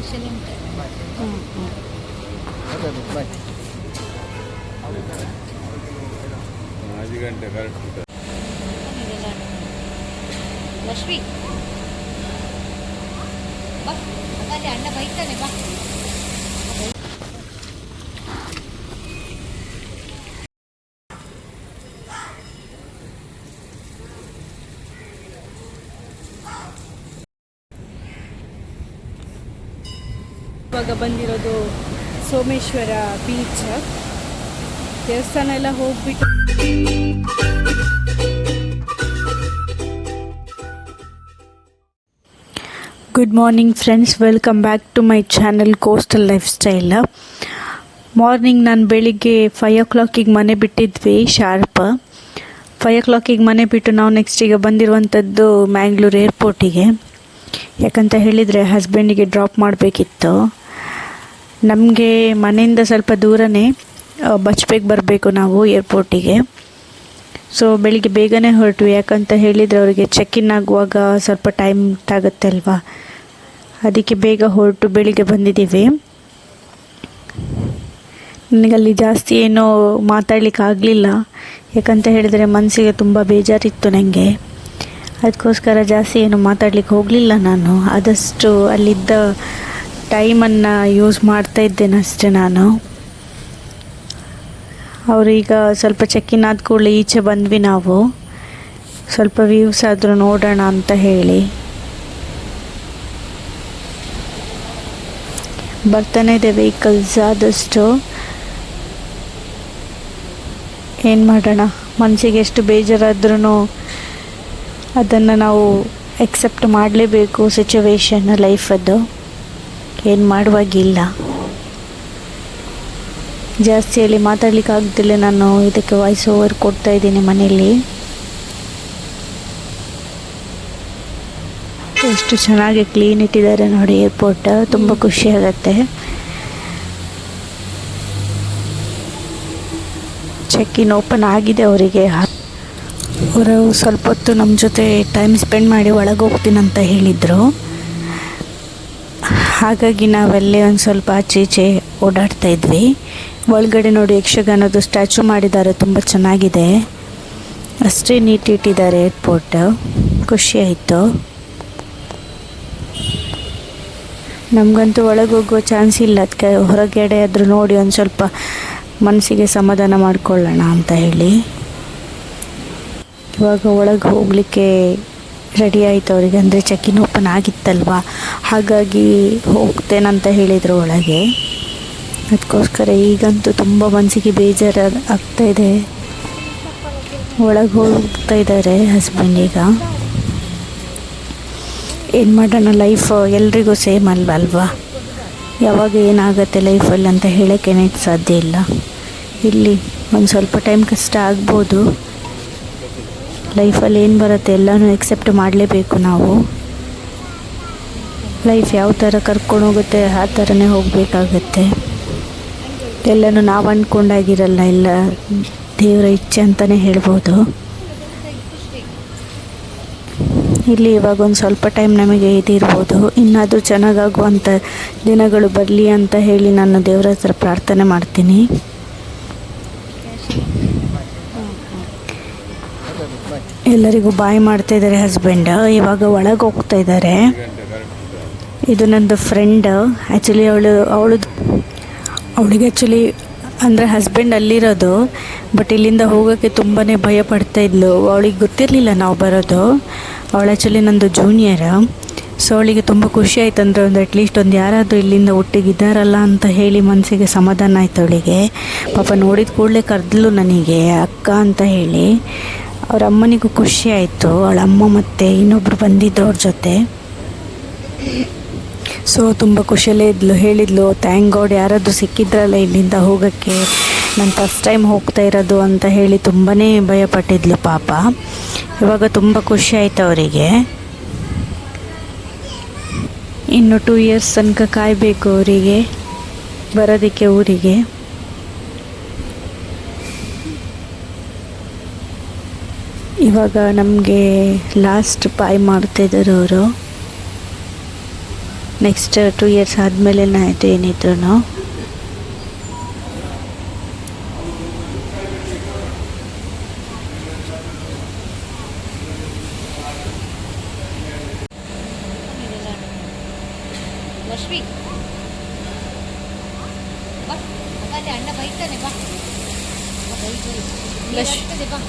ಕ್ಯಾಶಲ್ಲಿ ಉಂಟು ಹ್ಞೂ ಹ್ಞೂ ಐದು ಗಂಟೆ ಕರೆಕ್ಟ್ ಲಕ್ಷ್ಮಿ. ಬಾ. ಅಣ್ಣ ಬೈತಾನೆ ಬಾ. ಇವಾಗ ಬಂದಿರೋದು ಸೋಮೇಶ್ವರ ಬೀಚ್ ದೇವಸ್ಥಾನ ಎಲ್ಲ ಹೋಗ್ಬಿಟ್ಟು good morning friends welcome back to my channel coastal lifestyle morning ನಾನು ಬೆಳಿಗ್ಗೆ ಫೈವ್ ಓ ಕ್ಲಾಕಿಗೆ ಮನೆ ಬಿಟ್ಟಿದ್ವಿ ಶಾರ್ಪ್ ಫೈವ್ ಓ ಕ್ಲಾಕಿಗೆ ಮನೆ ಬಿಟ್ಟು ನಾವು ನೆಕ್ಸ್ಟ್ ಈಗ ಬಂದಿರುವಂಥದ್ದು ಮ್ಯಾಂಗ್ಳೂರು ಏರ್ಪೋರ್ಟಿಗೆ ಯಾಕಂತ ಹೇಳಿದರೆ ಹಸ್ಬೆಂಡಿಗೆ ಡ್ರಾಪ್ ಮಾಡಬೇಕಿತ್ತು. ನಮಗೆ ಮನೆಯಿಂದ ಸ್ವಲ್ಪ ದೂರನೇ ಬಚ್ಬೇಕು ಬರಬೇಕು ನಾವು ಏರ್ಪೋರ್ಟಿಗೆ. ಸೊ ಬೆಳಿಗ್ಗೆ ಬೇಗನೆ ಹೊರಟ್ವಿ. ಯಾಕಂತ ಹೇಳಿದರೆ ಅವರಿಗೆ ಚೆಕ್ ಇನ್ ಆಗುವಾಗ ಸ್ವಲ್ಪ ಟೈಮ್ ಆಗುತ್ತೆ ಅಲ್ವಾ? ಅದಕ್ಕೆ ಬೇಗ ಹೊರಟು ಬೆಳಿಗ್ಗೆ ಬಂದಿದ್ದೀವಿ. ನನಗಲ್ಲಿ ಜಾಸ್ತಿ ಏನೋ ಮಾತಾಡ್ಲಿಕ್ಕೆ ಆಗಲಿಲ್ಲ. ಯಾಕಂತ ಹೇಳಿದರೆ ಮನಸ್ಸಿಗೆ ತುಂಬ ಬೇಜಾರಿತ್ತು ನನಗೆ ಅದಕ್ಕೋಸ್ಕರ ಜಾಸ್ತಿ ಏನು ಮಾತಾಡ್ಲಿಕ್ಕೆ ಹೋಗಲಿಲ್ಲ ನಾನು. ಆದಷ್ಟು ಅಲ್ಲಿದ್ದ ಟೈಮನ್ನು ಯೂಸ್ ಮಾಡ್ತಾ ಇದ್ದೇನೆ ಅಷ್ಟೇ ನಾನು. ಅವರೀಗ ಸ್ವಲ್ಪ ಚೆಕ್ಕಿನ್ ಆದ ಕೂಡಲೇ ಈಚೆ ಬಂದ್ವಿ ನಾವು. ಸ್ವಲ್ಪ ವ್ಯೂಸ್ ಆದರೂ ನೋಡೋಣ ಅಂತ ಹೇಳಿ. ಬರ್ತಾನೆ ಇದೆ ವೆಹಿಕಲ್ಸ್ ಆದಷ್ಟು. ಏನು ಮಾಡೋಣ? ಮನಸ್ಸಿಗೆ ಎಷ್ಟು ಬೇಜಾರಾದ್ರೂ ಅದನ್ನು ನಾವು ಎಕ್ಸೆಪ್ಟ್ ಮಾಡಲೇಬೇಕು ಸಿಚುವೇಶನ್ ಲೈಫದ್ದು ಏನು ಮಾಡುವಾಗಿಲ್ಲ. ಜಾಸ್ತಿ ಹೇಳಿ ಮಾತಾಡ್ಲಿಕ್ಕೆ ಆಗ್ದಿಲ್ಲ ನಾನು ಇದಕ್ಕೆ ವಾಯ್ಸ್ ಓವರ್ ಕೊಡ್ತಾ ಇದ್ದೀನಿ ಮನೆಯಲ್ಲಿ. ಎಷ್ಟು ಚೆನ್ನಾಗಿ ಕ್ಲೀನ್ ಇಟ್ಟಿದ್ದಾರೆ ನೋಡಿ ಏರ್ಪೋರ್ಟ್ ತುಂಬ ಖುಷಿ ಆಗುತ್ತೆ. ಚೆಕ್ ಇನ್ ಓಪನ್ ಆಗಿದೆ ಅವರಿಗೆ. ಅವರು ಸ್ವಲ್ಪ ಹೊತ್ತು ನಮ್ಮ ಜೊತೆ ಟೈಮ್ ಸ್ಪೆಂಡ್ ಮಾಡಿ ಒಳಗೆ ಹೋಗ್ತೀನಂತ ಹೇಳಿದರು. ಹಾಗಾಗಿ ನಾವಲ್ಲೇ ಒಂದು ಸ್ವಲ್ಪ ಆಚೆ ಈಚೆ ಓಡಾಡ್ತಾ ಇದ್ವಿ. ಒಳಗಡೆ ನೋಡಿ ಯಕ್ಷಗಾನದ್ದು ಸ್ಟ್ಯಾಚು ಮಾಡಿದ್ದಾರೆ, ತುಂಬ ಚೆನ್ನಾಗಿದೆ. ಅಷ್ಟೇ ನೀಟ್ ಇಟ್ಟಿದ್ದಾರೆ ಏರ್ಪೋರ್ಟ್ ಖುಷಿ ಆಯಿತು. ನಮಗಂತೂ ಒಳಗೆ ಹೋಗುವ ಚಾನ್ಸ್ ಇಲ್ಲ. ಅದಕ್ಕೆ ಹೊರಗಡೆ ಆದರೂ ನೋಡಿ ಒಂದು ಸ್ವಲ್ಪ ಮನಸ್ಸಿಗೆ ಸಮಾಧಾನ ಮಾಡಿಕೊಳ್ಳೋಣ ಅಂತ ಹೇಳಿ. ಇವಾಗ ಒಳಗೆ ಹೋಗಲಿಕ್ಕೆ ರೆಡಿ ಆಯಿತು ಅವರಿಗೆ. ಅಂದರೆ ಚೆಕಿನ್ ಓಪನ್ ಆಗಿತ್ತಲ್ವ? ಹಾಗಾಗಿ ಹೋಗ್ತೇನಂತ ಹೇಳಿದರು ಒಳಗೆ. ಅದಕ್ಕೋಸ್ಕರ ಈಗಂತೂ ತುಂಬ ಮನಸ್ಸಿಗೆ ಬೇಜಾರು ಆಗ್ತಾ ಇದೆ. ಒಳಗೆ ಹೋಗ್ತಾ ಇದ್ದಾರೆ ಹಸ್ಬೆಂಡ್ ಈಗ. ಏನು ಮಾಡೋಣ ಲೈಫ್ ಎಲ್ರಿಗೂ ಸೇಮ್ ಅಲ್ವಾ ಅಲ್ವಾ? ಯಾವಾಗ ಏನಾಗುತ್ತೆ ಲೈಫಲ್ಲಿ ಅಂತ ಹೇಳೋಕ್ಕೇನೆ ಸಾಧ್ಯ ಇಲ್ಲ. ಇಲ್ಲಿ ಒಂದು ಸ್ವಲ್ಪ ಟೈಮ್ ಕಷ್ಟ ಆಗ್ಬೋದು. ಲೈಫಲ್ಲಿ ಏನು ಬರುತ್ತೆ ಎಲ್ಲನೂ ಎಕ್ಸೆಪ್ಟ್ ಮಾಡಲೇಬೇಕು ನಾವು. ಲೈಫ್ ಯಾವ ಥರ ಕರ್ಕೊಂಡು ಹೋಗುತ್ತೆ, ಆ ಥರನೇ ಹೋಗಬೇಕಾಗತ್ತೆ. ಎಲ್ಲನೂ ನಾವು ಅಂದ್ಕೊಂಡಾಗಿರಲ್ಲ ಎಲ್ಲ ದೇವರ ಇಚ್ಛೆ ಅಂತಲೇ ಹೇಳ್ಬೋದು. ಇಲ್ಲಿ ಇವಾಗ ಒಂದು ಸ್ವಲ್ಪ ಟೈಮ್ ನಮಗೆ ಇದಿರ್ಬೋದು. ಇನ್ನಾದರೂ ಚೆನ್ನಾಗಾಗುವಂಥ ದಿನಗಳು ಬರಲಿ ಅಂತ ಹೇಳಿ ನಾನು ದೇವರ ಹತ್ರ ಪ್ರಾರ್ಥನೆ ಮಾಡ್ತೀನಿ. ಎಲ್ಲರಿಗೂ ಬಾಯ್ ಮಾಡ್ತಾ ಇದ್ದಾರೆ ಹಸ್ಬೆಂಡ್ ಇವಾಗ ಒಳಗೆ ಹೋಗ್ತಾ ಇದ್ದಾರೆ. ಇದು ನಂದು ಫ್ರೆಂಡ್ ಆ್ಯಕ್ಚುಲಿ ಅವಳು ಅವಳದು ಅವಳಿಗೆ ಆ್ಯಕ್ಚುಲಿ ಅಂದರೆ ಹಸ್ಬೆಂಡ್ ಅಲ್ಲಿರೋದು ಬಟ್ ಇಲ್ಲಿಂದ ಹೋಗೋಕ್ಕೆ ತುಂಬಾ ಭಯ ಪಡ್ತಾ ಇದ್ಲು. ಅವಳಿಗೆ ಗೊತ್ತಿರಲಿಲ್ಲ ನಾವು ಬರೋದು. ಅವಳು ಆ್ಯಕ್ಚುಲಿ ನಂದು ಜೂನಿಯರ್ ಸೊ ಅವಳಿಗೆ ತುಂಬ ಖುಷಿ ಆಯ್ತು ಅಂದರೆ ಒಂದು ಅಟ್ಲೀಸ್ಟ್ ಒಂದು ಯಾರಾದರೂ ಇಲ್ಲಿಂದ ಒಟ್ಟಿಗಿದ್ದಾರಲ್ಲ ಅಂತ ಹೇಳಿ ಮನಸ್ಸಿಗೆ ಸಮಾಧಾನ ಆಯ್ತು ಅವಳಿಗೆ. ಪಾಪ ನೋಡಿದ ಕೂಡಲೇ ಕರೆದ್ಲು ನನಗೆ ಅಕ್ಕ ಅಂತ ಹೇಳಿ. ಅವ್ರ ಅಮ್ಮನಿಗೂ ಖುಷಿ ಆಯಿತು. ಅವಳ ಅಮ್ಮ ಮತ್ತು ಇನ್ನೊಬ್ಬರು ಬಂದಿದ್ದು ಅವ್ರ ಜೊತೆ. ಸೊ ತುಂಬ ಖುಷಿಯಲ್ಲೇ ಇದ್ಲು, ಹೇಳಿದ್ಲು ಥ್ಯಾಂಕ್ ಗಾಡ್ ಯಾರಾದರೂ ಸಿಕ್ಕಿದ್ರಲ್ಲ ಇಲ್ಲಿಂದ ಹೋಗೋಕ್ಕೆ. ನಾನು ಫಸ್ಟ್ ಟೈಮ್ ಹೋಗ್ತಾ ಇರೋದು ಅಂತ ಹೇಳಿ ತುಂಬಾ ಭಯಪಟ್ಟಿದ್ಲು ಪಾಪ. ಇವಾಗ ತುಂಬ ಖುಷಿ ಆಯಿತು ಅವರಿಗೆ. ಇನ್ನು ಟೂ ಇಯರ್ಸ್ ತನಕ ಕಾಯಬೇಕು ಅವರಿಗೆ, ಬರೋದಕ್ಕೆ ಊರಿಗೆ. ಇವಾಗ ನಮಗೆ ಲಾಸ್ಟ್ ಬಾಯ್ ಮಾಡ್ತಾಯಿದ್ದಾರೆ ಅವರು. ನೆಕ್ಸ್ಟ್ ಟೂ ಇಯರ್ಸ್ ಆದಮೇಲೆ ಆಯಿತು ಏನಿದ್ರು ಇದೆಲ್ಲ ಲಕ್ಷ್ಮಿ ಬಾ ಮಗ ಅಲ್ಲಿ ಅಣ್ಣ ಬೈತಾನೆ ಬಾ ಬಾ, ಬೈ ಬೈ ಲಶ್- ಆಗ್ತದೆ ಬಾ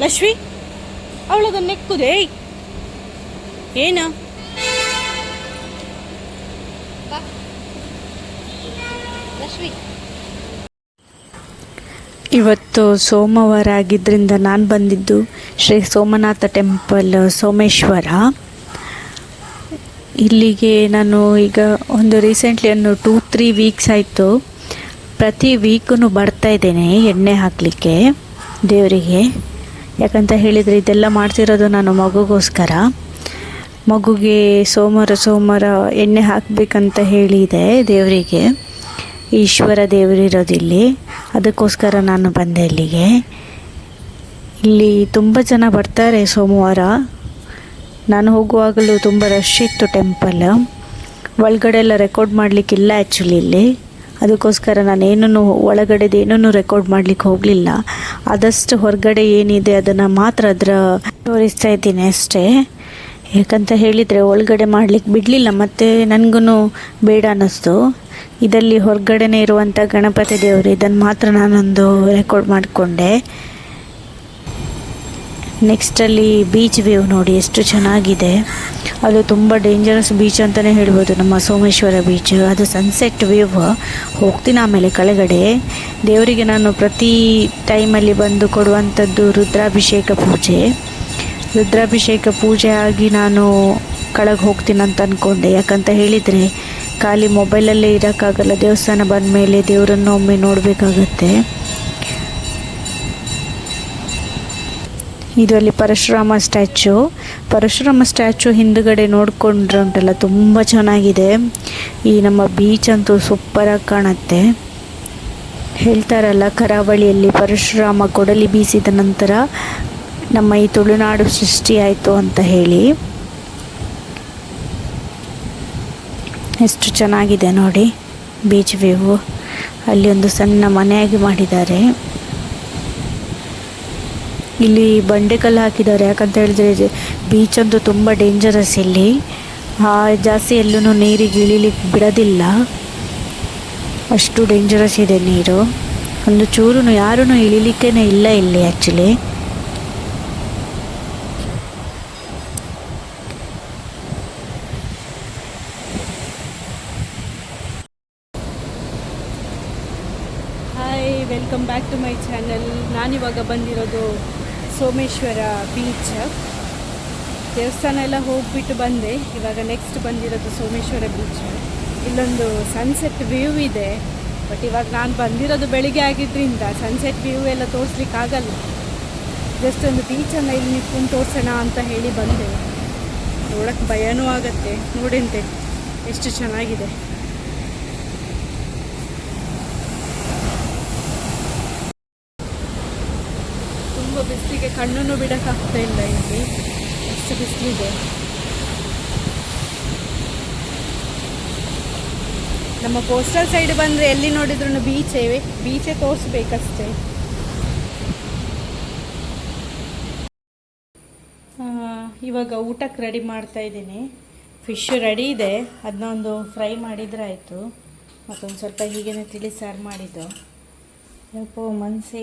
ಲಕ್ಷ್ಮಿ ಅವಳದ ನೆಕ್ಕುದೇ. ಏನು? ಇವತ್ತು ಸೋಮವಾರ ಆಗಿದ್ದರಿಂದ ನಾನು ಬಂದಿದ್ದು ಶ್ರೀ ಸೋಮನಾಥ ಟೆಂಪಲ್ ಸೋಮೇಶ್ವರ. ಇಲ್ಲಿಗೆ ನಾನು ಈಗ ಒಂದು ರೀಸೆಂಟ್ಲಿ ಒಂದು ಟೂ ತ್ರೀ ವೀಕ್ಸ್ ಆಯಿತು. ಪ್ರತಿ ವೀಕೂ ಬರ್ತಾ ಇದ್ದೇನೆ ಎಣ್ಣೆ ಹಾಕಲಿಕ್ಕೆ ದೇವರಿಗೆ. ಯಾಕಂತ ಹೇಳಿದರೆ ಇದೆಲ್ಲ ಮಾಡ್ತಿರೋದು ನಾನು ಮಗುಗೋಸ್ಕರ. ಮಗುಗೆ ಸೋಮವಾರ ಸೋಮವಾರ ಎಣ್ಣೆ ಹಾಕಬೇಕಂತ ಹೇಳಿದೆ ದೇವರಿಗೆ. ಈಶ್ವರ ದೇವರಿರೋದಿಲ್ಲಿ ಅದಕ್ಕೋಸ್ಕರ ನಾನು ಬಂದೆ ಇಲ್ಲಿಗೆ. ಇಲ್ಲಿ ತುಂಬ ಜನ ಬರ್ತಾರೆ ಸೋಮವಾರ. ನಾನು ಹೋಗುವಾಗಲೂ ತುಂಬ ರಶ್ ಇತ್ತು ಟೆಂಪಲ್ ಒಳಗಡೆ ಎಲ್ಲ ರೆಕಾರ್ಡ್ ಮಾಡಲಿಕ್ಕಿಲ್ಲ ಆ್ಯಕ್ಚುಲಿ ಇಲ್ಲಿ. ಅದಕ್ಕೋಸ್ಕರ ನಾನೇನೂ ಒಳಗಡೆದೇನೂ ರೆಕಾರ್ಡ್ ಮಾಡಲಿಕ್ಕೆ ಹೋಗಲಿಲ್ಲ. ಆದಷ್ಟು ಹೊರಗಡೆ ಏನಿದೆ ಅದನ್ನು ಮಾತ್ರ ಅದರ ತೋರಿಸ್ತಾ ಇದ್ದೀನಿ ಅಷ್ಟೇ. ಯಾಕಂತ ಹೇಳಿದರೆ ಒಳಗಡೆ ಮಾಡಲಿಕ್ಕೆ ಬಿಡಲಿಲ್ಲ, ಮತ್ತು ನನಗೂ ಬೇಡ ಅನ್ನಿಸ್ತು. ಇದರಲ್ಲಿ ಹೊರಗಡೆನೇ ಇರುವಂಥ ಗಣಪತಿ ದೇವರು ಇದನ್ನು ಮಾತ್ರ ನಾನೊಂದು ರೆಕಾರ್ಡ್ ಮಾಡಿಕೊಂಡೆ. ನೆಕ್ಸ್ಟಲ್ಲಿ ಬೀಚ್ ವ್ಯೂ ನೋಡಿ, ಎಷ್ಟು ಚೆನ್ನಾಗಿದೆ. ಅದು ತುಂಬ ಡೇಂಜರಸ್ ಬೀಚ್ ಅಂತಲೇ ಹೇಳ್ಬೋದು, ನಮ್ಮ ಸೋಮೇಶ್ವರ ಬೀಚ್ ಅದು ಸನ್ಸೆಟ್ ವ್ಯೂ ಹೋಗ್ತೀನಿ ಆಮೇಲೆ ಕೆಳಗಡೆ. ದೇವರಿಗೆ ನಾನು ಪ್ರತಿ ಟೈಮಲ್ಲಿ ಬಂದು ಕೊಡುವಂಥದ್ದು ರುದ್ರಾಭಿಷೇಕ ಪೂಜೆ. ರುದ್ರಾಭಿಷೇಕ ಪೂಜೆ ಆಗಿ ನಾನು ಕೆಳಗೆ ಹೋಗ್ತೀನಿ ಅಂತ ಅಂದ್ಕೊಂಡೆ ಯಾಕಂತ ಹೇಳಿದರೆ, ಖಾಲಿ ಮೊಬೈಲಲ್ಲೇ ಇರೋಕ್ಕಾಗಲ್ಲ, ದೇವಸ್ಥಾನ ಬಂದ ಮೇಲೆ ದೇವರನ್ನು ಒಮ್ಮೆ ನೋಡಬೇಕಾಗತ್ತೆ. ಇದು ಅಲ್ಲಿ ಪರಶುರಾಮ ಸ್ಟ್ಯಾಚು. ಪರಶುರಾಮ ಸ್ಟ್ಯಾಚು ಹಿಂದುಗಡೆ ನೋಡಿಕೊಂಡ್ರೆ ಉಂಟಲ್ಲ, ತುಂಬ ಚೆನ್ನಾಗಿದೆ. ಈ ನಮ್ಮ ಬೀಚ್ ಅಂತೂ ಸೂಪರಾಗಿ ಕಾಣುತ್ತೆ. ಹೇಳ್ತಾರಲ್ಲ, ಕರಾವಳಿಯಲ್ಲಿ ಪರಶುರಾಮ ಕೊಡಲಿ ಬೀಸಿದ ನಂತರ ನಮ್ಮ ಈ ತುಳುನಾಡು ಸೃಷ್ಟಿಯಾಯಿತು ಅಂತ ಹೇಳಿ. ಎಷ್ಟು ಚೆನ್ನಾಗಿದೆ ನೋಡಿ ಬೀಚ್ ವ್ಯೂ ಅಲ್ಲಿ ಒಂದು ಸಣ್ಣ ಮನೆಯಾಗಿ ಮಾಡಿದ್ದಾರೆ. ಇಲ್ಲಿ ಬಂಡೆಕಲ್ಲು ಹಾಕಿದ್ದಾರೆ. ಯಾಕಂತ ಹೇಳಿದ್ರೆ ಬೀಚ್ ಅಂತೂ ತುಂಬ ಡೇಂಜರಸ್ ಇಲ್ಲಿ. ಜಾಸ್ತಿ ಎಲ್ಲೂ ನೀರಿಗೆ ಇಳಿಲಿಕ್ಕೆ ಬಿಡೋದಿಲ್ಲ. ಅಷ್ಟು ಡೇಂಜರಸ್ ಇದೆ ನೀರು. ಒಂದು ಚೂರು ಯಾರೂ ಇಳಿಲಿಕ್ಕೇ ಇಲ್ಲ ಇಲ್ಲಿ actually hi welcome back to my channel ನಾನಿವಾಗ ಬಂದಿರೋದು ಸೋಮೇಶ್ವರ ಬೀಚ್ ದೇವಸ್ಥಾನ ಎಲ್ಲ ಹೋಗ್ಬಿಟ್ಟು ಬಂದೆ. ಇವಾಗ ನೆಕ್ಸ್ಟ್ ಬಂದಿರೋದು ಸೋಮೇಶ್ವರ ಬೀಚ್ ಇಲ್ಲೊಂದು ಸನ್ಸೆಟ್ ವ್ಯೂ ಇದೆ. ಬಟ್ ಇವಾಗ ನಾನು ಬಂದಿರೋದು ಬೆಳಿಗ್ಗೆ ಆಗಿದ್ದರಿಂದ ಸನ್ಸೆಟ್ ವ್ಯೂ ಎಲ್ಲ ತೋರಿಸ್ಲಿಕ್ಕೆ ಆಗಲ್ಲ ಜಸ್ಟ್ ಒಂದು ಬೀಚನ್ನು ಇಲ್ಲಿ ನಿಂತ್ಕೊಂಡು ತೋರಿಸೋಣ ಅಂತ ಹೇಳಿ ಬಂದೆ. ನೋಡೋಕ್ಕೆ ಭಯನೂ ಆಗತ್ತೆ. ನೋಡಿಂತೆ. ಎಷ್ಟು ಚೆನ್ನಾಗಿದೆ. ತುಂಬ ಬಿಸಿಲಿಗೆ ಕಣ್ಣನ್ನು ಬಿಡೋಕ್ಕಾಗ್ತಾ ಇಲ್ಲ ಇಲ್ಲಿ. ಎಷ್ಟು ಬಿಸಿಲಿದೆ. ನಮ್ಮ ಕೋಸ್ಟಲ್ ಸೈಡ್ ಬಂದರೆ ಎಲ್ಲಿ ನೋಡಿದ್ರು ಬೀಚೇ ಬೀಚೇ ತೋರಿಸ್ಬೇಕಷ್ಟೇ. ಇವಾಗ ಊಟಕ್ಕೆ ರೆಡಿ ಮಾಡ್ತಾ ಇದ್ದೀನಿ. ಫಿಶ್ ರೆಡಿ ಇದೆ. ಅದನ್ನ ಒಂದು ಫ್ರೈ ಮಾಡಿದ್ರೆ ಆಯಿತು. ಮತ್ತೊಂದು ಸ್ವಲ್ಪ ಹೀಗೇನೆ ತಿಳಿ ಸಾರು ಮಾಡಿದ್ದು. ಸ್ವಲ್ಪ ಮನಸ್ಸೇ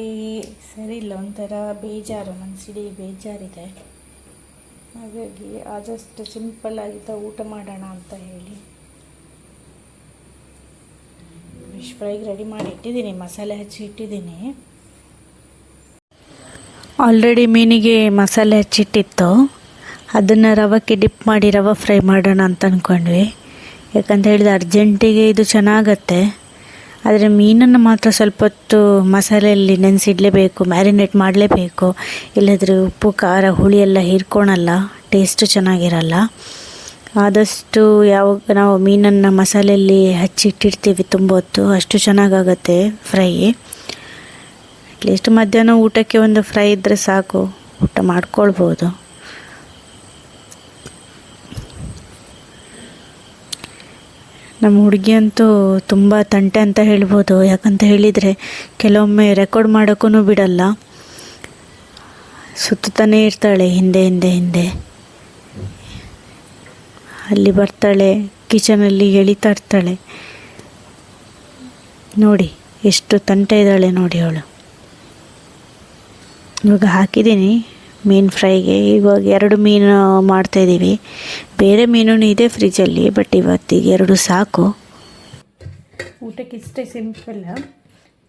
ಸರಿ ಇಲ್ಲ, ಒಂಥರ ಬೇಜಾರು ಮನಸ್ಸಿಡೀ ಬೇಜಾರಿದೆ. ಹಾಗಾಗಿ ಆದಷ್ಟು ಸಿಂಪಲ್ ಆಗಿದ್ದ ಊಟ ಮಾಡೋಣ ಅಂತ ಹೇಳಿ. ಫಿಶ್ ಫ್ರೈಗೆ ರೆಡಿ ಮಾಡಿ ಇಟ್ಟಿದ್ದೀನಿ, ಮಸಾಲೆ ಹಚ್ಚಿ ಇಟ್ಟಿದ್ದೀನಿ. ಆಲ್ರೆಡಿ ಮೀನಿಗೆ ಮಸಾಲೆ ಹಚ್ಚಿಟ್ಟಿತ್ತು. ಅದನ್ನು ರವಕ್ಕೆ ಡಿಪ್ ಮಾಡಿ ರವೆ ಫ್ರೈ ಮಾಡೋಣ ಅಂತ ಅಂದ್ಕೊಂಡ್ವಿ ಯಾಕಂತ ಹೇಳಿದ್ರೆ ಅರ್ಜೆಂಟಿಗೆ ಇದು ಚೆನ್ನಾಗತ್ತೆ. ಆದರೆ ಮೀನನ್ನು ಮಾತ್ರ ಸ್ವಲ್ಪ ಹೊತ್ತು ಮಸಾಲೆಯಲ್ಲಿ ನೆನೆಸಿಡಲೇಬೇಕು, ಮ್ಯಾರಿನೇಟ್ ಮಾಡಲೇಬೇಕು. ಇಲ್ಲದ್ರೆ ಉಪ್ಪು, ಖಾರ, ಹುಳಿ ಎಲ್ಲ ಹೀರ್ಕೊಳಲ್ಲ, ಟೇಸ್ಟು ಚೆನ್ನಾಗಿರಲ್ಲ. ಆದಷ್ಟು ಯಾವಾಗ ನಾವು ಮೀನನ್ನು ಮಸಾಲೆಯಲ್ಲಿ ಹಚ್ಚಿಟ್ಟಿರ್ತೀವಿ ತುಂಬ ಹೊತ್ತು, ಅಷ್ಟು ಚೆನ್ನಾಗಾಗತ್ತೆ ಫ್ರೈ. ಅಟ್ಲೀಸ್ಟ್ ಮಧ್ಯಾಹ್ನ ಊಟಕ್ಕೆ ಒಂದು ಫ್ರೈ ಇದ್ದರೆ ಸಾಕು, ಊಟ ಮಾಡ್ಕೊಳ್ಬೋದು. ನಮ್ಮ ಹುಡುಗಿ ಅಂತೂ ತುಂಬ ತಂಟೆ ಅಂತ ಹೇಳ್ಬೋದು. ಯಾಕಂತ ಹೇಳಿದರೆ ಕೆಲವೊಮ್ಮೆ ರೆಕಾರ್ಡ್ ಮಾಡೋಕ್ಕೂ ಬಿಡಲ್ಲ. ಸುತ್ತಾನೇ ಇರ್ತಾಳೆ, ಹಿಂದೆ ಹಿಂದೆ ಹಿಂದೆ. ಅಲ್ಲಿ ಬರ್ತಾಳೆ ಕಿಚನಲ್ಲಿ ಎಳಿತಾ ಇರ್ತಾಳೆ. ನೋಡಿ, ಎಷ್ಟು ತಂಟೆ ಇದ್ದಾಳೆ ನೋಡಿ ಅವಳು. ಇವಾಗ ಹಾಕಿದ್ದೀನಿ. ಮೀನು ಫ್ರೈಗೆ. ಇವಾಗ ಎರಡು ಮೀನು ಮಾಡ್ತಾಯಿದ್ದೀವಿ ಬೇರೆ ಮೀನು ಇದೆ ಫ್ರಿಜ್ಜಲ್ಲಿ, ಬಟ್ ಇವತ್ತಿಗೆ ಎರಡು ಸಾಕು. ಊಟಕ್ಕೆ ಇಷ್ಟೇ ಸಿಂಪಲ್.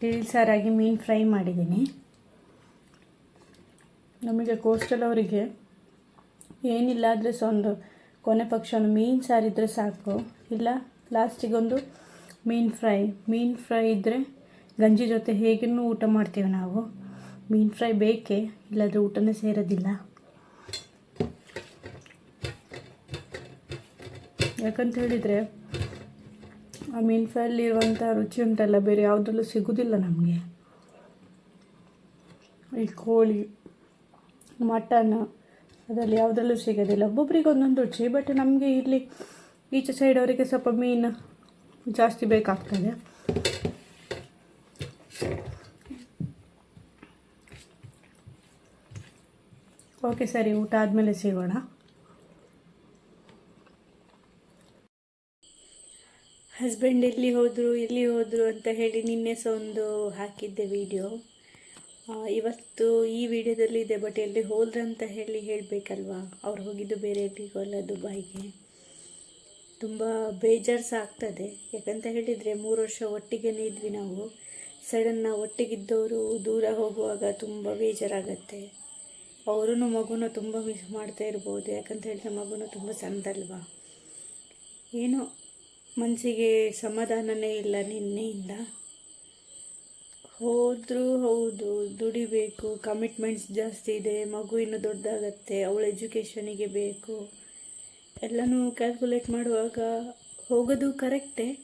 ತಿಳಿ ಸಾರಾಗಿ ಮೀನು ಫ್ರೈ ಮಾಡಿದ್ದೀನಿ. ನಮಗೆ ಕೋಸ್ಟಲ್ ಅವರಿಗೆ ಏನಿಲ್ಲ ಆದರೆ ಸೊ ಒಂದು ಕೊನೆ ಪಕ್ಷ ಒಂದು ಮೀನು ಸಾರಿದ್ರೆ ಸಾಕು. ಇಲ್ಲ, ಲಾಸ್ಟಿಗೊಂದು ಮೀನು ಫ್ರೈ. ಮೀನು ಫ್ರೈ ಇದ್ದರೆ ಗಂಜಿ ಜೊತೆ ಹೇಗೂ ಊಟ ಮಾಡ್ತೀವಿ ನಾವು. ಮೀನು ಫ್ರೈ ಬೇಕೇ? ಇಲ್ಲಾದರೆ ಊಟನೇ ಸೇರೋದಿಲ್ಲ. ಯಾಕಂತ ಹೇಳಿದರೆ, ಆ ಮೀನು ಫ್ರೈಲಿರುವಂಥ ರುಚಿ ಉಂಟಲ್ಲ, ಬೇರೆ ಯಾವುದ್ರಲ್ಲೂ ಸಿಗೋದಿಲ್ಲ ನಮಗೆ. ಈ ಕೋಳಿ, ಮಟನ್, ಅದರಲ್ಲಿ ಯಾವುದ್ರಲ್ಲೂ ಸಿಗೋದಿಲ್ಲ. ಒಬ್ಬೊಬ್ರಿಗೆ ಒಂದೊಂದು ರುಚಿ ಬಟ್ ನಮಗೆ ಇಲ್ಲಿ ಈಚೆ ಸೈಡ್ ಅವರಿಗೆ ಸ್ವಲ್ಪ ಮೀನು ಜಾಸ್ತಿ ಬೇಕಾಗ್ತದೆ. ಓಕೆ ಸರಿ, ಊಟ ಆದಮೇಲೆ ಸಿಗೋಣ. ಹಸ್ಬೆಂಡ್ ಎಲ್ಲಿ ಹೋದರು ಎಲ್ಲಿ ಹೋದರು ಅಂತ ಹೇಳಿ ನಿನ್ನೆ ಸಹ ಒಂದು ಹಾಕಿದ್ದೆ ವಿಡಿಯೋ ಇವತ್ತು ಈ ವಿಡಿಯೋದಲ್ಲಿ ಇದೆ ಬಟ್ ಎಲ್ಲಿ ಹೋದ್ರು ಅಂತ ಹೇಳಿ ಹೇಳಬೇಕಲ್ವಾ? ಅವ್ರು ಹೋಗಿದ್ದು ಬೇರೆ ಎಲ್ಲಿಗೂ ಅಲ್ಲ, ದುಬೈಗೆ. ತುಂಬ ಬೇಜಾರು ಸಹ ಆಗ್ತದೆ. ಯಾಕಂತ ಹೇಳಿದರೆ ಮೂರು ವರ್ಷ ಒಟ್ಟಿಗೆನೇ ಇದ್ವಿ ನಾವು. ಸಡನ್ನ ಒಟ್ಟಿಗಿದ್ದವರು ದೂರ ಹೋಗುವಾಗ ತುಂಬ ಬೇಜಾರಾಗತ್ತೆ. ಅವರೂ ಮಗುನ ತುಂಬ ಮಿಸ್ ಮಾಡ್ತಾ ಇರ್ಬೋದು. ಯಾಕಂತ ಹೇಳಿದ್ರೆ ಮಗುನ ತುಂಬ ಸಣ್ಣದಲ್ವಾ? ಏನೋ? ಮನಸ್ಸಿಗೆ ಸಮಾಧಾನನೇ ಇಲ್ಲ ನಿನ್ನೆಯಿಂದ? ಹೋದರೂ ಹೌದು, ದುಡಿಬೇಕು ಕಮಿಟ್ಮೆಂಟ್ಸ್ ಜಾಸ್ತಿ ಇದೆ, ಮಗು ಇನ್ನೂ ದೊಡ್ಡದಾಗತ್ತೆ ಅವಳ ಎಜುಕೇಷನಿಗೆ ಬೇಕು. ಎಲ್ಲನೂ ಕ್ಯಾಲ್ಕುಲೇಟ್ ಮಾಡುವಾಗ ಹೋಗೋದು ಕರೆಕ್ಟೇ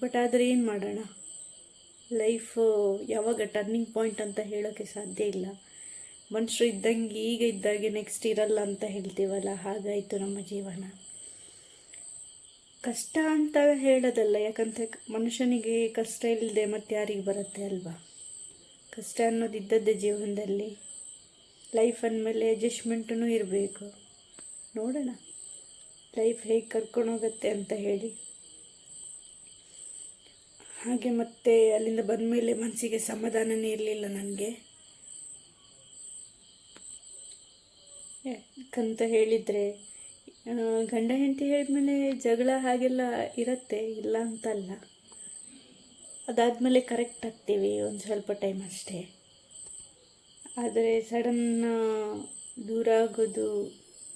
ಬಟ್ ಆದರೆ ಏನು ಮಾಡೋಣ? ಲೈಫ್ ಯಾವಾಗ ಟರ್ನಿಂಗ್ ಪಾಯಿಂಟ್ ಅಂತ ಹೇಳೋಕ್ಕೆ ಸಾಧ್ಯ ಇಲ್ಲ. ಮನುಷ್ಯರು ಇದ್ದಂಗೆ ಈಗ ಇದ್ದಾಗೆ ನೆಕ್ಸ್ಟ್ ಇರಲ್ಲ ಅಂತ ಹೇಳ್ತೀವಲ್ಲ, ಹಾಗಾಯಿತು ನಮ್ಮ ಜೀವನ. ಕಷ್ಟ ಅಂತ ಹೇಳೋದಲ್ಲ ಯಾಕಂತ ಮನುಷ್ಯನಿಗೆ ಕಷ್ಟ ಇಲ್ಲದೆ ಮತ್ತೆ ಯಾರಿಗೆ ಬರುತ್ತೆ ಅಲ್ವಾ? ಕಷ್ಟ ಅನ್ನೋದು ಇದ್ದದ್ದೇ ಜೀವನದಲ್ಲಿ. ಲೈಫ್ ಅಂದಮೇಲೆ ಅಡ್ಜಸ್ಟ್ಮೆಂಟೂ ಇರಬೇಕು. ನೋಡೋಣ ಲೈಫ್ ಹೇಗೆ ಕರ್ಕೊಂಡು ಹೋಗುತ್ತೆ ಅಂತ ಹೇಳಿ. ಹಾಗೆ ಮತ್ತೆ ಅಲ್ಲಿಂದ ಬಂದ ಮೇಲೆ ಮನಸ್ಸಿಗೆ ಸಮಾಧಾನನೇ ಇರಲಿಲ್ಲ ನನಗೆ. ಯಾಕಂತ ಹೇಳಿದರೆ ಗಂಡ ಹೆಂಡತಿ ಹೇಳಿದ್ಮೇಲೆ ಜಗಳ ಹಾಗೆಲ್ಲ ಇರುತ್ತೆ, ಇಲ್ಲ ಅಂತಲ್ಲ. ಅದಾದಮೇಲೆ ಕರೆಕ್ಟ್ ಆಗ್ತೀವಿ, ಒಂದು ಸ್ವಲ್ಪ ಟೈಮ್ ಅಷ್ಟೇ. ಆದರೆ ಸಡನ್ ದೂರ ಆಗೋದು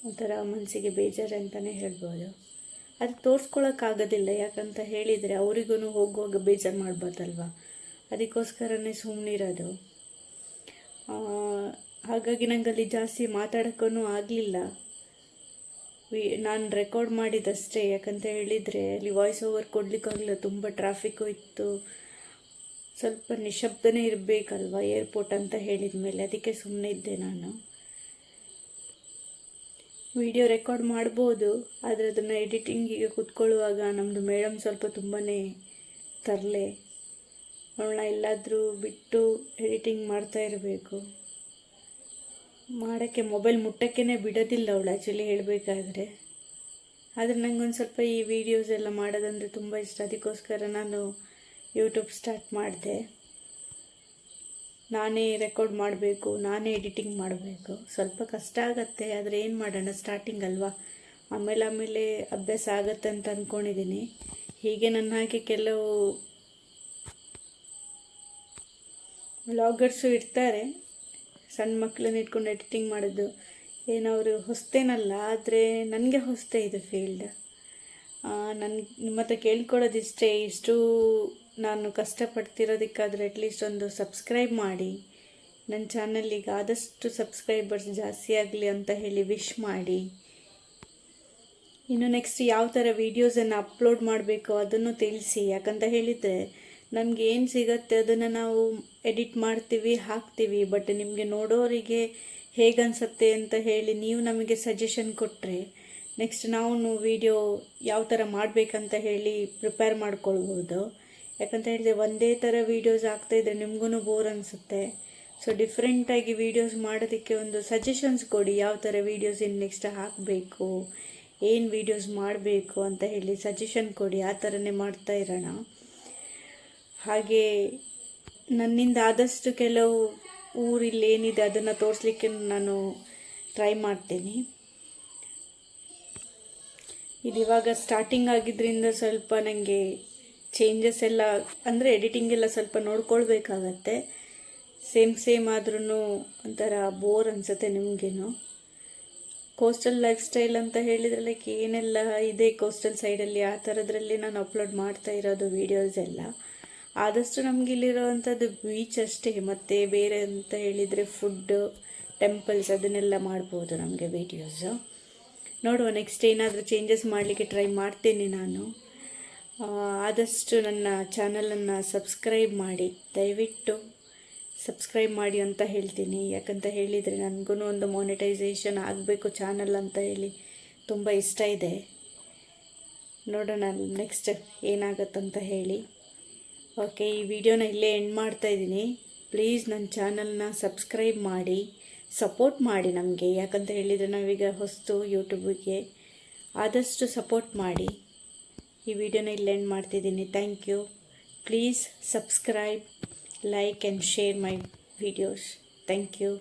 ಒಂಥರ ಮನಸ್ಸಿಗೆ ಬೇಜಾರು ಅಂತಲೇ ಹೇಳ್ಬೋದು. ಅದು ತೋರಿಸ್ಕೊಳಕ್ಕಾಗೋದಿಲ್ಲ ಯಾಕಂತ ಹೇಳಿದರೆ ಅವರಿಗೂ ಹೋಗುವಾಗ ಬೇಜಾರು ಮಾಡ್ಬೋದಲ್ವ? ಅದಕ್ಕೋಸ್ಕರನೇ ಸುಮ್ಮನಿರೋದು ಹಾಗಾಗಿ ನನಗಲ್ಲಿ ಜಾಸ್ತಿ ಮಾತಾಡೋಕ್ಕೂ ಆಗಲಿಲ್ಲ. ನಾನು ರೆಕಾರ್ಡ್ ಮಾಡಿದಷ್ಟೇ, ಯಾಕಂತ ಹೇಳಿದರೆ ಅಲ್ಲಿ ವಾಯ್ಸ್ ಓವರ್ ಕೊಡಲಿಕ್ಕಾಗಲಿಲ್ಲ, ತುಂಬ ಟ್ರಾಫಿಕ್ಕು ಇತ್ತು ಸ್ವಲ್ಪ ನಿಶಬ್ದನೇ ಇರಬೇಕಲ್ವ ಏರ್ಪೋರ್ಟ್ ಅಂತ ಹೇಳಿದ ಮೇಲೆ, ಅದಕ್ಕೆ ಸುಮ್ಮನೆ ಇದ್ದೆ ನಾನು. ವಿಡಿಯೋ ರೆಕಾರ್ಡ್ ಮಾಡ್ಬೋದು, ಆದರೆ ಅದನ್ನು ಎಡಿಟಿಂಗಿಗೆ ಕೂತ್ಕೊಳ್ಳುವಾಗ ನಮ್ಮದು ಮೇಡಮ್ ಸ್ವಲ್ಪ ತುಂಬಾ ತರಲೆ. ಅವಳನ್ನ ಎಲ್ಲಾದರೂ ಬಿಟ್ಟು ಎಡಿಟಿಂಗ್ ಮಾಡ್ತಾ ಇರಬೇಕು. ಮಾಡೋಕ್ಕೆ ಮೊಬೈಲ್ ಮುಟ್ಟಕ್ಕೇ ಬಿಡೋದಿಲ್ಲ ಅವಳು ಆ್ಯಕ್ಚುಲಿ ಹೇಳಬೇಕಾದ್ರೆ. ಆದರೆ ನನಗೊಂದು ಸ್ವಲ್ಪ ಈ ವಿಡಿಯೋಸ್ ಎಲ್ಲ ಮಾಡೋದಂದರೆ ತುಂಬ ಇಷ್ಟ. ಅದಕ್ಕೋಸ್ಕರ ನಾನು ಯೂಟ್ಯೂಬ್ ಸ್ಟಾರ್ಟ್ ಮಾಡಿದೆ. ನಾನೇ ರೆಕಾರ್ಡ್ ಮಾಡಬೇಕು, ನಾನೇ ಎಡಿಟಿಂಗ್ ಮಾಡಬೇಕು. ಸ್ವಲ್ಪ ಕಷ್ಟ ಆಗತ್ತೆ, ಆದರೆ ಏನು ಮಾಡೋಣ? ಸ್ಟಾರ್ಟಿಂಗ್ ಅಲ್ವಾ? ಆಮೇಲೆ ಆಮೇಲೆ ಅಭ್ಯಾಸ ಆಗತ್ತೆ ಅಂತ ಅಂದ್ಕೊಂಡಿದ್ದೀನಿ ಹೀಗೆ ನನ್ನ ಹಾಗೆ ಕೆಲವು ವ್ಲಾಗರ್ಸು ಇರ್ತಾರೆ. ಸಣ್ಣ ಮಕ್ಕಳನ್ನ ಇಟ್ಕೊಂಡು ಎಡಿಟಿಂಗ್ ಮಾಡೋದು. ಏನವರು ಹೊಸ್ತೇನಲ್ಲ, ಆದರೆ ನನಗೆ ಹೊಸ್ತೇ ಇದು ಫೀಲ್ಡ್ ನನ್ನ ನಿಮ್ಮ ಹತ್ರ ಕೇಳ್ಕೊಳ್ಳೋದಿಷ್ಟೇ, ಇಷ್ಟು ನಾನು ಕಷ್ಟಪಡ್ತಿರೋದಕ್ಕಾದರೆ ಅಟ್ಲೀಸ್ಟ್ ಒಂದು ಸಬ್ಸ್ಕ್ರೈಬ್ ಮಾಡಿ. ನನ್ನ ಚಾನಲ್ಲಿಗೆ ಆದಷ್ಟು ಸಬ್ಸ್ಕ್ರೈಬರ್ಸ್ ಜಾಸ್ತಿ ಆಗಲಿ ಅಂತ ಹೇಳಿ ವಿಶ್ ಮಾಡಿ. ಇನ್ನು ನೆಕ್ಸ್ಟ್ ಯಾವ ಥರ ವೀಡಿಯೋಸನ್ನು ಅಪ್ಲೋಡ್ ಮಾಡಬೇಕು ಅದನ್ನು ತಿಳಿಸಿ. ಯಾಕಂತ ಹೇಳಿದರೆ ನಮಗೆ ಏನು ಸಿಗತ್ತೆ ಅದನ್ನು ನಾವು ಎಡಿಟ್ ಮಾಡ್ತೀವಿ, ಹಾಕ್ತೀವಿ. ಬಟ್ ನಿಮಗೆ ನೋಡೋರಿಗೆ ಹೇಗನ್ಸುತ್ತೆ ಅಂತ ಹೇಳಿ ನೀವು ನಮಗೆ ಸಜೆಷನ್ ಕೊಟ್ಟರೆ ನೆಕ್ಸ್ಟ್ ನಾವು ವೀಡಿಯೋ ಯಾವ ಥರ ಮಾಡಬೇಕಂತ ಹೇಳಿ ಪ್ರಿಪೇರ್ ಮಾಡ್ಕೊಳ್ಬೋದು. ಯಾಕಂತ ಹೇಳಿದ್ರೆ ಒಂದೇ ಥರ ವೀಡಿಯೋಸ್ ಆಗ್ತಾಯಿದ್ರೆ ನಿಮಗೂ ಬೋರ್ ಅನಿಸುತ್ತೆ. ಸೊ ಡಿಫ್ರೆಂಟಾಗಿ ವೀಡಿಯೋಸ್ ಮಾಡೋದಕ್ಕೆ ಒಂದು ಸಜೆಷನ್ಸ್ ಕೊಡಿ ಯಾವ ಥರ ವೀಡಿಯೋಸ್ ಇನ್ನು ನೆಕ್ಸ್ಟ್ ಹಾಕಬೇಕು, ಏನು ವೀಡಿಯೋಸ್ ಮಾಡಬೇಕು ಅಂತ ಹೇಳಿ ಸಜೆಷನ್ ಕೊಡಿ. ಆ ಥರನೇ ಮಾಡ್ತಾ ಇರೋಣ. ಹಾಗೆ ನನ್ನಿಂದ ಆದಷ್ಟು ಕೆಲವು ಊರಿಲ್ಲಿ ಏನಿದೆ ಅದನ್ನು ತೋರಿಸ್ಲಿಕ್ಕೆ ನಾನು ಟ್ರೈ ಮಾಡ್ತೀನಿ. ಇದು ಇವಾಗ ಸ್ಟಾರ್ಟಿಂಗ್ ಆಗಿದ್ದರಿಂದ ಸ್ವಲ್ಪ ನನಗೆ ಚೇಂಜಸ್ ಎಲ್ಲ, ಅಂದರೆ ಎಡಿಟಿಂಗ್ ಎಲ್ಲ ಸ್ವಲ್ಪ ನೋಡ್ಕೊಳ್ಬೇಕಾಗತ್ತೆ. ಸೇಮ್ ಸೇಮ್ ಆದ್ರೂ ಒಂಥರ ಬೋರ್ ಅನಿಸುತ್ತೆ ನಿಮಗೇನು. ಕೋಸ್ಟಲ್ ಲೈಫ್ ಸ್ಟೈಲ್ ಅಂತ ಹೇಳಿದರೆ ಲೈಕ್ ಏನೆಲ್ಲ ಇದೆ ಕೋಸ್ಟಲ್ ಸೈಡಲ್ಲಿ ಆ ಥರದ್ರಲ್ಲಿ ನಾನು ಅಪ್ಲೋಡ್ ಮಾಡ್ತಾ ಇರೋದು ವೀಡಿಯೋಸ್ ಎಲ್ಲ. ಆದಷ್ಟು ನಮ್ಗೆ ಇಲ್ಲಿರುವಂಥದ್ದು ಬೀಚ್ ಅಷ್ಟೇ, ಮತ್ತು ಬೇರೆ ಅಂತ ಹೇಳಿದರೆ ಫುಡ್ಡು ಟೆಂಪಲ್ಸ್ ಅದನ್ನೆಲ್ಲ ಮಾಡ್ಬೋದು ನಮಗೆ ವೀಡಿಯೋಸು ನೋಡುವ ನೆಕ್ಸ್ಟ್ ಏನಾದರೂ ಚೇಂಜಸ್ ಮಾಡಲಿಕ್ಕೆ ಟ್ರೈ ಮಾಡ್ತೇನೆ ನಾನು. ಆದಷ್ಟು ನನ್ನ ಚಾನಲನ್ನು ಸಬ್ಸ್ಕ್ರೈಬ್ ಮಾಡಿ, ದಯವಿಟ್ಟು ಸಬ್ಸ್ಕ್ರೈಬ್ ಮಾಡಿ ಅಂತ ಹೇಳ್ತೀನಿ. ಯಾಕಂತ ಹೇಳಿದರೆ ನನಗೂ ಒಂದು ಮಾನಿಟೈಸೇಷನ್ ಆಗಬೇಕು ಚಾನಲ್ ಅಂತ ಹೇಳಿ ತುಂಬ ಇಷ್ಟ ಇದೆ. ನೋಡೋಣ ನೆಕ್ಸ್ಟ್ ಏನಾಗತ್ತಂತ ಹೇಳಿ. ಓಕೆ, ಈ ವಿಡಿಯೋನ ಇಲ್ಲೇ ಎಂಡ್ ಮಾಡ್ತಾ ಇದ್ದೀನಿ. ಪ್ಲೀಸ್ ನನ್ನ ಚಾನಲ್ನ ಸಬ್ಸ್ಕ್ರೈಬ್ ಮಾಡಿ ಸಪೋರ್ಟ್ ಮಾಡಿ ನಮಗೆ. ಯಾಕಂತ ಹೇಳಿದರೆ ನಾವೀಗ ಹೊಸ್ತು ಯೂಟ್ಯೂಬಿಗೆ ಆದಷ್ಟು ಸಪೋರ್ಟ್ ಮಾಡಿ. ಈ ವಿಡಿಯೋನ ಇಲ್ಲಿ ಎಂಡ್ ಮಾಡ್ತಿದ್ದೀನಿ. Thank you please subscribe like and share my videos thank you